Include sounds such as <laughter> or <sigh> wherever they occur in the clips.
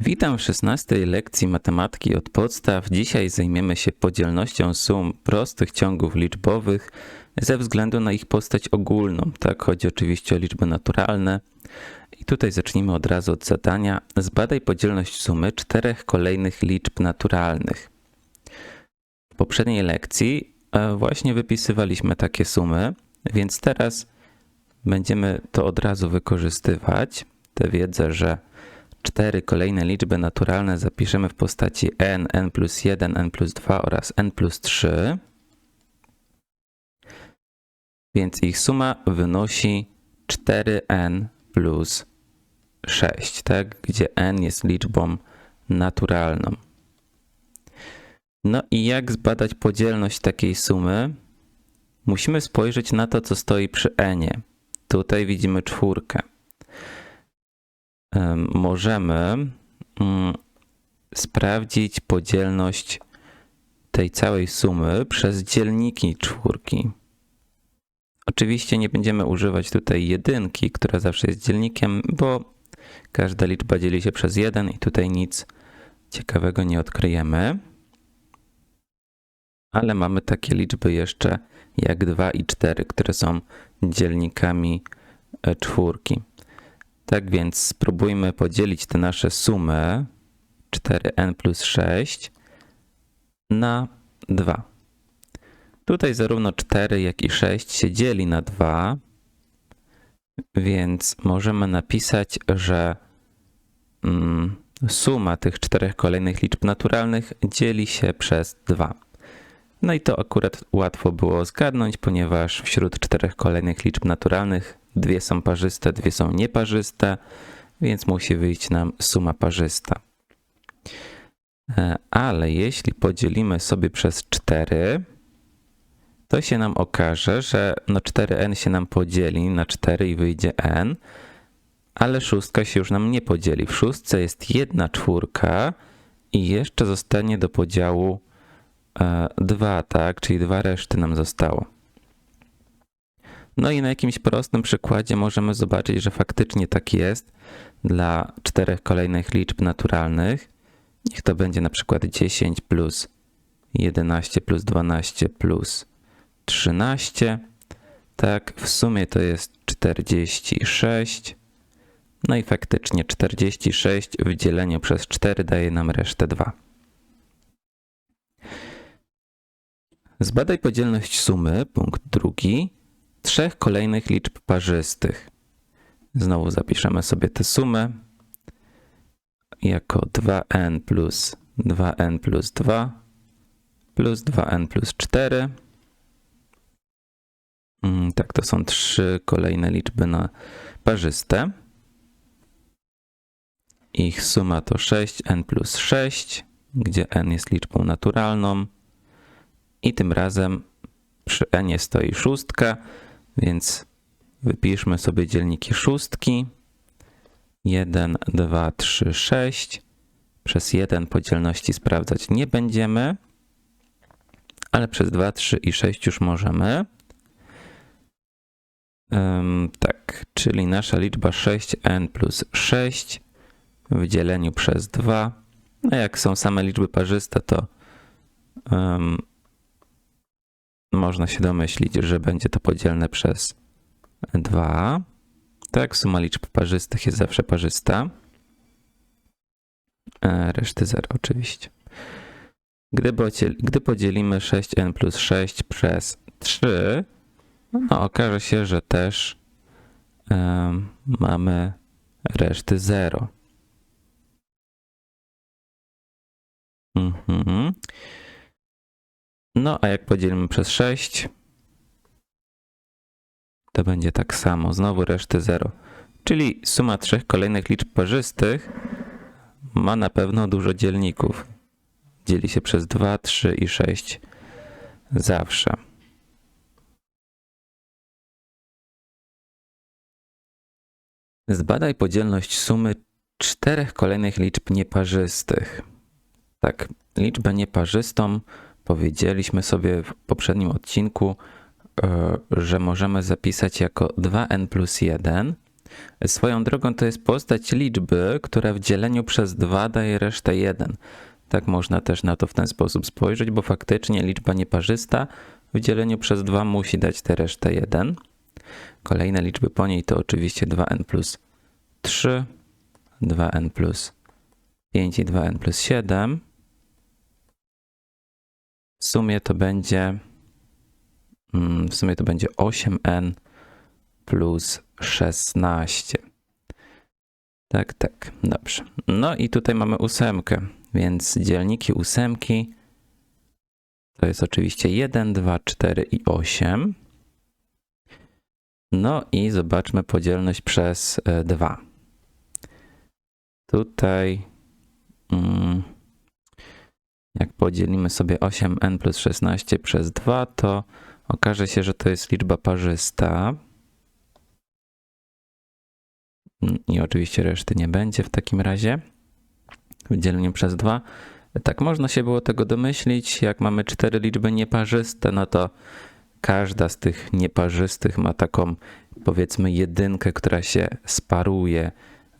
Witam w 16 lekcji matematyki od podstaw. Dzisiaj zajmiemy się podzielnością sum prostych ciągów liczbowych ze względu na ich postać ogólną. Tak, chodzi oczywiście o liczby naturalne. I tutaj zacznijmy od razu od zadania. Zbadaj podzielność sumy czterech kolejnych liczb naturalnych. W poprzedniej lekcji e, właśnie wypisywaliśmy takie sumy, więc teraz będziemy to od razu wykorzystywać. Tę wiedzę, że cztery kolejne liczby naturalne zapiszemy w postaci n, n plus 1, n plus 2 oraz n plus 3. Więc ich suma wynosi 4n plus 6, tak? gdzie n jest liczbą naturalną. No i jak zbadać podzielność takiej sumy? Musimy spojrzeć na to, co stoi przy n. Tutaj widzimy czwórkę możemy mm, sprawdzić podzielność tej całej sumy przez dzielniki czwórki. Oczywiście nie będziemy używać tutaj jedynki, która zawsze jest dzielnikiem, bo każda liczba dzieli się przez jeden i tutaj nic ciekawego nie odkryjemy. Ale mamy takie liczby jeszcze jak 2 i 4, które są dzielnikami e, czwórki. Tak więc spróbujmy podzielić te nasze sumy 4n plus 6 na 2. Tutaj zarówno 4 jak i 6 się dzieli na 2, więc możemy napisać, że mm, suma tych czterech kolejnych liczb naturalnych dzieli się przez 2. No i to akurat łatwo było zgadnąć, ponieważ wśród czterech kolejnych liczb naturalnych Dwie są parzyste, dwie są nieparzyste, więc musi wyjść nam suma parzysta. E, ale jeśli podzielimy sobie przez 4, to się nam okaże, że no 4n się nam podzieli na 4 i wyjdzie n, ale szóstka się już nam nie podzieli. W szóstce jest jedna czwórka i jeszcze zostanie do podziału 2, e, tak? Czyli dwa reszty nam zostało. No i na jakimś prostym przykładzie możemy zobaczyć, że faktycznie tak jest dla czterech kolejnych liczb naturalnych. Niech to będzie na przykład 10 plus 11 plus 12 plus 13. Tak, w sumie to jest 46. No i faktycznie 46 w dzieleniu przez 4 daje nam resztę 2. Zbadaj podzielność sumy, punkt drugi, trzech kolejnych liczb parzystych. Znowu zapiszemy sobie tę sumę jako 2n plus 2n plus 2 plus 2n plus 4. Mm, tak, to są trzy kolejne liczby na parzyste. Ich suma to 6n plus 6, gdzie n jest liczbą naturalną. I tym razem przy n stoi szóstka, więc wypiszmy sobie dzielniki szóstki. 1, 2, 3, 6. Przez 1 podzielności sprawdzać nie będziemy, ale przez 2, 3 i 6 już możemy. Um, tak, czyli nasza liczba 6n plus 6 w dzieleniu przez 2. No jak są same liczby parzyste, to um, można się domyślić, że będzie to podzielne przez 2. Tak, suma liczb parzystych jest zawsze parzysta. E, reszty 0 oczywiście. Gdy, podzielimy 6n plus 6 przez 3, no okaże się, że też um, mamy reszty 0. Mhm. No a jak podzielimy przez 6, to będzie tak samo. Znowu reszty 0. Czyli suma trzech kolejnych liczb parzystych ma na pewno dużo dzielników. Dzieli się przez 2, 3 i 6 zawsze. Zbadaj podzielność sumy czterech kolejnych liczb nieparzystych. Tak, liczbę nieparzystą Powiedzieliśmy sobie w poprzednim odcinku, e, że możemy zapisać jako 2n plus 1, Swoją drogą to jest postać liczby, która w dzieleniu przez 2 daje resztę 1. Tak można też na to w ten sposób spojrzeć, bo faktycznie liczba nieparzysta w dzieleniu przez 2 musi dać tę resztę 1. Kolejne liczby po niej to oczywiście 2n plus 3, 2n plus 5 i 2n plus 7. Sumie to będzie mm, w sumie to będzie 8n plus 16. Tak, tak, dobrze. No i tutaj mamy ósemkę, więc dzielniki ósemki to jest oczywiście 1, 2, 4 i 8. No i zobaczmy podzielność przez 2. Tutaj mm, jak podzielimy sobie 8n plus 16 przez 2, to okaże się, że to jest liczba parzysta. I oczywiście reszty nie będzie w takim razie w dzieleniu przez 2. Tak można się było tego domyślić. Jak mamy cztery liczby nieparzyste, no to każda z tych nieparzystych ma taką powiedzmy jedynkę, która się sparuje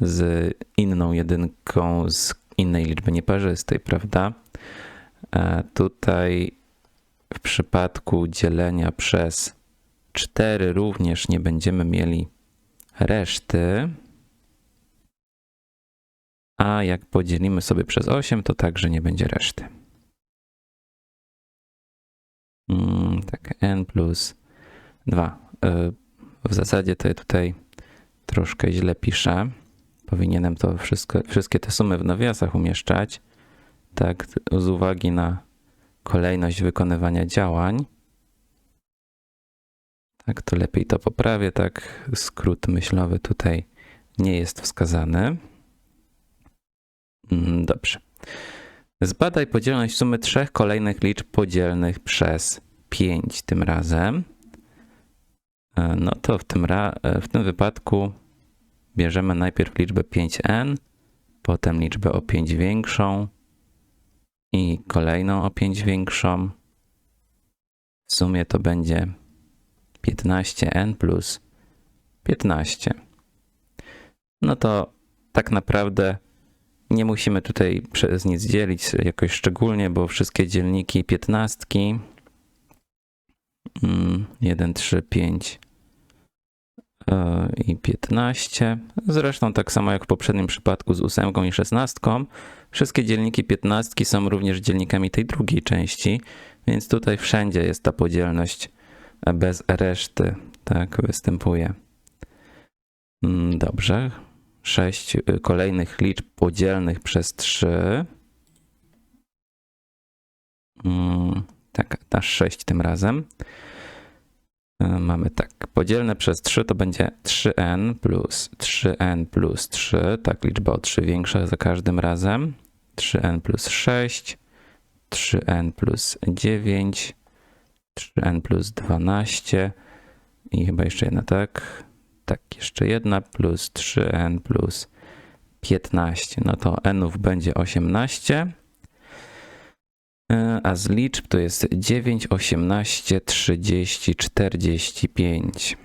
z inną jedynką z innej liczby nieparzystej, prawda? A tutaj w przypadku dzielenia przez 4 również nie będziemy mieli reszty. A jak podzielimy sobie przez 8, to także nie będzie reszty. Mm, tak, n plus 2. Y, w zasadzie to ja tutaj troszkę źle piszę. Powinienem to wszystko, wszystkie te sumy w nawiasach umieszczać. Tak, z uwagi na kolejność wykonywania działań. Tak, to lepiej to poprawię. Tak, skrót myślowy tutaj nie jest wskazany. Mm, Dobrze. Zbadaj podzielność sumy trzech kolejnych liczb podzielnych przez 5 tym razem. E, No to w tym, e, w tym wypadku bierzemy najpierw liczbę 5n, potem liczbę o 5 większą i kolejną o 5 większą. W sumie to będzie 15n plus 15. No to tak naprawdę nie musimy tutaj przez nic dzielić jakoś szczególnie, bo wszystkie dzielniki piętnastki 1, 3, 5 i 15. Zresztą tak samo jak w poprzednim przypadku z ósemką i szesnastką. Wszystkie dzielniki piętnastki są również dzielnikami tej drugiej części, więc tutaj wszędzie jest ta podzielność bez reszty. Tak występuje. Mm, Dobrze. 6 kolejnych liczb podzielnych przez 3. Mm, Tak, aż 6 tym razem. Mamy tak, podzielne przez 3 to będzie 3n plus 3n plus 3, tak liczba o 3 większa za każdym razem. 3n plus 6, 3n plus 9, 3n plus 12 i chyba jeszcze jedna, tak? Tak, jeszcze jedna plus 3n plus 15. No to nów będzie 18. E, A z liczb to jest 9, 18, 30, 45.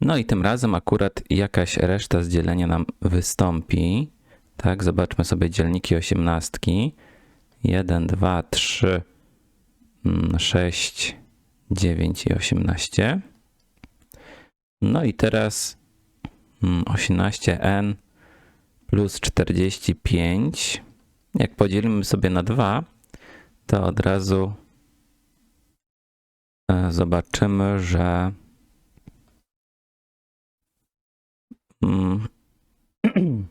No i tym razem akurat jakaś reszta z dzielenia nam wystąpi. Tak, zobaczmy sobie dzielniki osiemnastki. 1, 2, 3, 6, 9 i 18. No i teraz mm, 18n plus 45. Jak podzielimy sobie na 2, to od razu e, zobaczymy, że mm, <clears throat>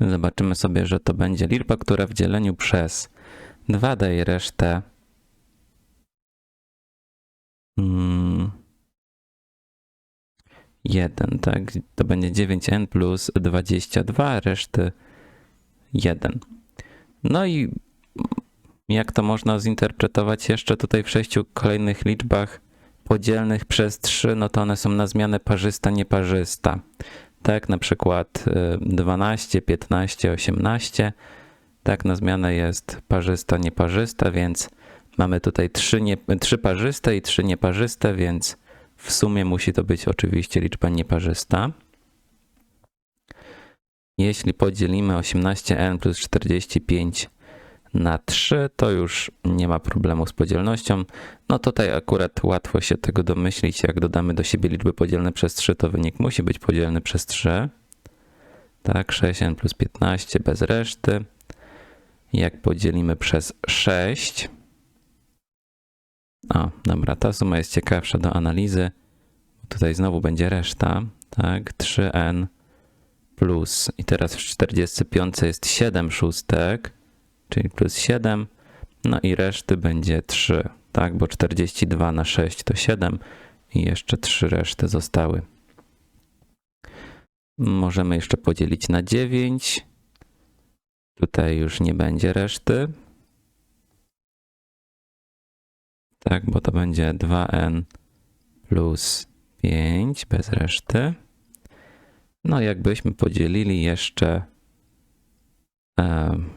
zobaczymy sobie, że to będzie liczba, która w dzieleniu przez 2 daje resztę mm, 1, tak? To będzie 9n plus 22, reszty 1. No i jak to można zinterpretować jeszcze tutaj w sześciu kolejnych liczbach podzielnych przez 3, no to one są na zmianę parzysta, nieparzysta. Tak, na przykład y, 12, 15, 18. Tak, na zmianę jest parzysta, nieparzysta, więc mamy tutaj trzy, nie, trzy parzyste i trzy nieparzyste, więc w sumie musi to być oczywiście liczba nieparzysta. Jeśli podzielimy 18n plus 45 na 3, to już nie ma problemu z podzielnością. No tutaj akurat łatwo się tego domyślić. Jak dodamy do siebie liczby podzielne przez 3, to wynik musi być podzielny przez 3. Tak, 6n plus 15 bez reszty. Jak podzielimy przez 6, o, dobra, ta suma jest ciekawsza do analizy. Tutaj znowu będzie reszta, tak, 3n plus, i teraz w 45 jest 7 szóstek, czyli plus 7, no i reszty będzie 3, tak, bo 42 na 6 to 7 i jeszcze 3 reszty zostały. Możemy jeszcze podzielić na 9. Tutaj już nie będzie reszty. Tak, bo to będzie 2n plus 5 bez reszty. No, jakbyśmy podzielili jeszcze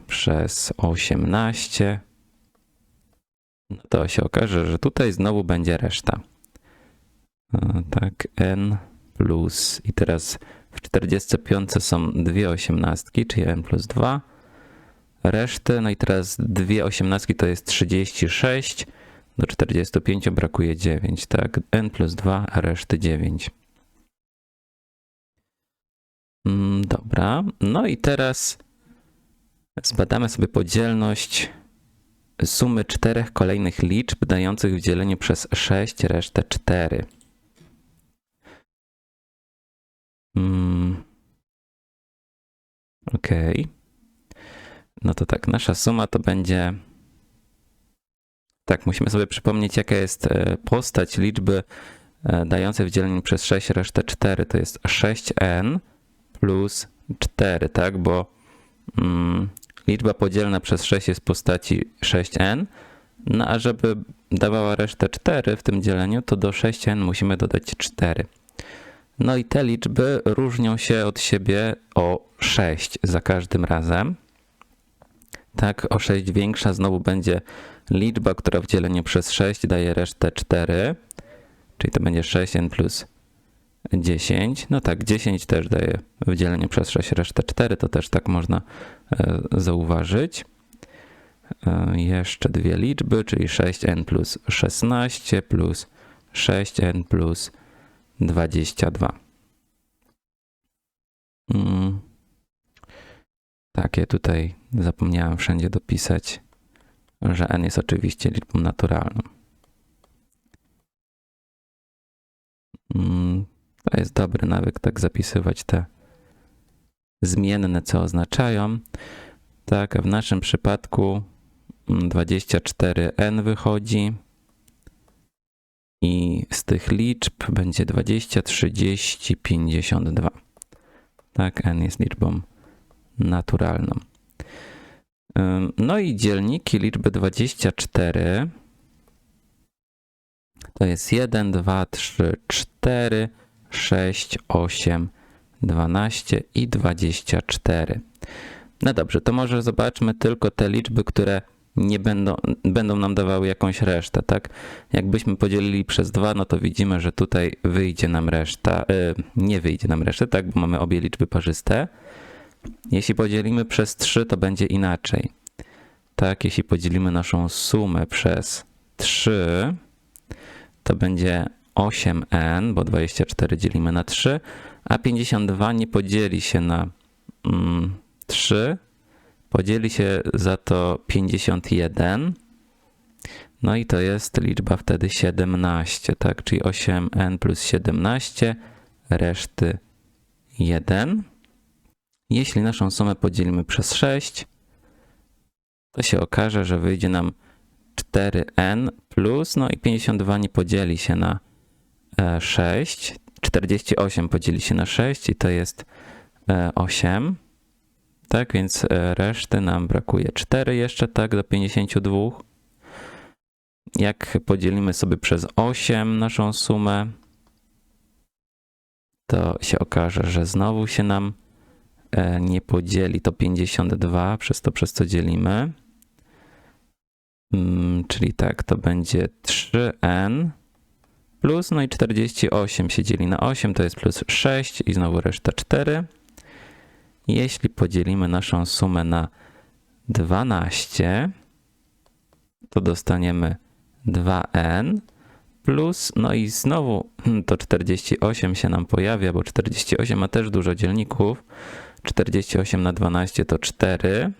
przez 18, no to się okaże, że tutaj znowu będzie reszta. E, tak, n plus i teraz w 45 są dwie osiemnastki, czyli n plus 2. Reszty, no i teraz dwie osiemnastki to jest 36. Do 45 brakuje 9, tak? n plus 2, a reszty 9. Mm, dobra, no i teraz zbadamy sobie podzielność sumy czterech kolejnych liczb dających w dzieleniu przez 6 resztę 4. Mm. Ok. No to tak, nasza suma to będzie tak, musimy sobie przypomnieć, jaka jest e, postać liczby e, dającej w dzieleniu przez 6 resztę 4. To jest 6n plus 4, tak? Bo mm, liczba podzielna przez 6 jest w postaci 6n, no a żeby dawała resztę 4 w tym dzieleniu, to do 6n musimy dodać 4. No i te liczby różnią się od siebie o 6 za każdym razem. Tak, o 6 większa znowu będzie liczba, która w dzieleniu przez 6 daje resztę 4, czyli to będzie 6n plus 10. No tak, 10 też daje w dzieleniu przez 6 resztę 4, to też tak można e, zauważyć. E, jeszcze dwie liczby, czyli 6n plus 16 plus 6n plus 22. Mm. Tak, ja tutaj zapomniałem wszędzie dopisać że n jest oczywiście liczbą naturalną. Mm, to jest dobry nawyk, tak zapisywać te zmienne, co oznaczają. Tak, w naszym przypadku 24n wychodzi i z tych liczb będzie 20, 30, 52. Tak, n jest liczbą naturalną. No i dzielniki liczby 24 to jest 1, 2, 3, 4, 6, 8, 12 i 24. No dobrze, to może zobaczmy tylko te liczby, które nie będą, będą nam dawały jakąś resztę, tak? Jakbyśmy podzielili przez 2, no to widzimy, że tutaj wyjdzie nam reszta, yy, nie wyjdzie nam reszta, tak? Bo mamy obie liczby parzyste. Jeśli podzielimy przez 3, to będzie inaczej. Tak, jeśli podzielimy naszą sumę przez 3, to będzie 8n, bo 24 dzielimy na 3, a 52 nie podzieli się na mm, 3, podzieli się za to 51. No i to jest liczba wtedy 17, tak? Czyli 8n plus 17, reszty 1. Jeśli naszą sumę podzielimy przez 6, to się okaże, że wyjdzie nam 4n plus, no i 52 nie podzieli się na 6, e, 48 podzieli się na 6 i to jest 8. E, tak, więc e, reszty nam brakuje 4 jeszcze, tak, do 52. Jak podzielimy sobie przez 8 naszą sumę, to się okaże, że znowu się nam nie podzieli to 52 przez to, przez co dzielimy. Mm, czyli tak, to będzie 3n plus, no i 48 się dzieli na 8, to jest plus 6 i znowu reszta 4. Jeśli podzielimy naszą sumę na 12, to dostaniemy 2n plus, no i znowu to 48 się nam pojawia, bo 48 ma też dużo dzielników. 48 na 12 to 4.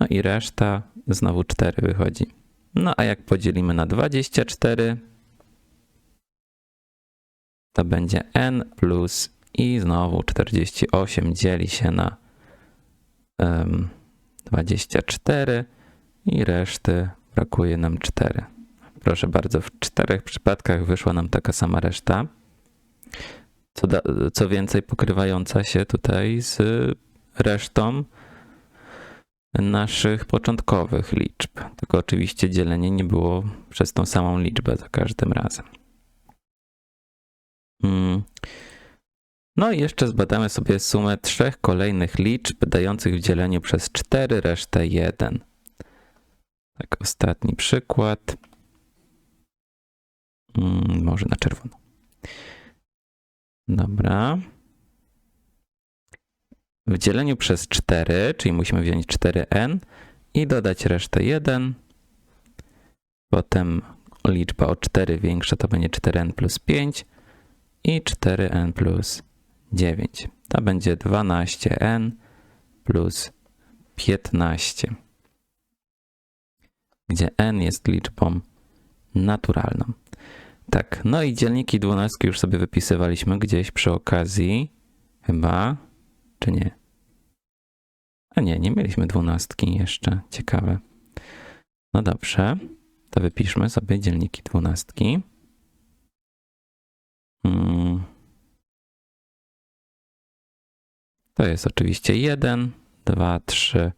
No i reszta znowu 4 wychodzi. No a jak podzielimy na 24, to będzie n plus i znowu 48 dzieli się na em, 24 i reszty brakuje nam 4. Proszę bardzo, w czterech przypadkach wyszła nam taka sama reszta. Co, da, co więcej, pokrywająca się tutaj z resztą naszych początkowych liczb. Tylko oczywiście dzielenie nie było przez tą samą liczbę za każdym razem. Mm. No i jeszcze zbadamy sobie sumę trzech kolejnych liczb dających w dzieleniu przez 4 resztę 1. Tak, ostatni przykład. Mm, może na czerwono. Dobra. W dzieleniu przez 4, czyli musimy wziąć 4n i dodać resztę 1. Potem liczba o 4 większa to będzie 4n plus 5 i 4n plus 9. To będzie 12n plus 15, gdzie n jest liczbą naturalną. Tak, no i dzielniki dwunastki już sobie wypisywaliśmy gdzieś przy okazji, chyba, czy nie? A nie, nie mieliśmy dwunastki jeszcze, ciekawe. No dobrze, to wypiszmy sobie dzielniki dwunastki. Hmm. To jest oczywiście 1, 2, 3,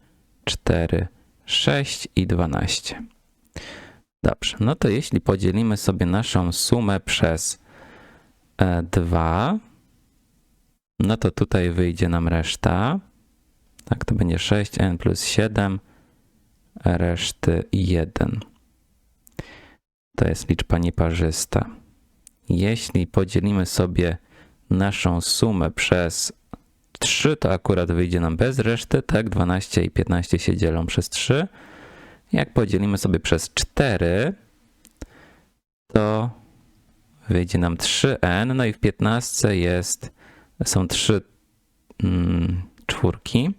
4, 6 i 12. Dobrze, no to jeśli podzielimy sobie naszą sumę przez 2, no to tutaj wyjdzie nam reszta. Tak, to będzie 6n plus 7, reszty 1. To jest liczba nieparzysta. Jeśli podzielimy sobie naszą sumę przez 3, to akurat wyjdzie nam bez reszty, tak? 12 i 15 się dzielą przez 3. Jak podzielimy sobie przez 4, to wyjdzie nam 3n, no i w 15 jest, są 3 mm, czwórki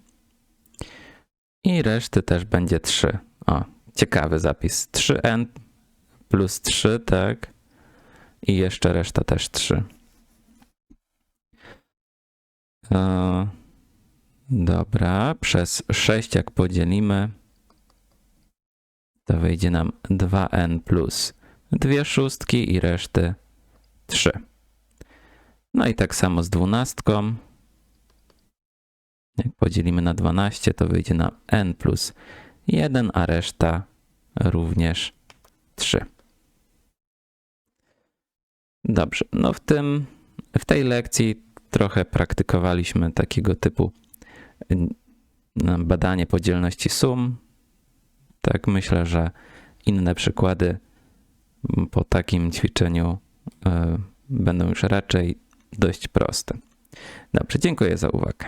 i reszty też będzie 3. O, ciekawy zapis. 3n plus 3, tak? I jeszcze reszta też 3. E, dobra, przez 6 jak podzielimy, to wyjdzie nam 2n plus dwie szóstki i reszty 3. No i tak samo z dwunastką. Jak podzielimy na 12, to wyjdzie nam n plus 1, a reszta również 3. Dobrze, no w tym, w tej lekcji trochę praktykowaliśmy takiego typu badanie podzielności sum. Tak, myślę, że inne przykłady po takim ćwiczeniu y, będą już raczej dość proste. Dobrze, dziękuję za uwagę.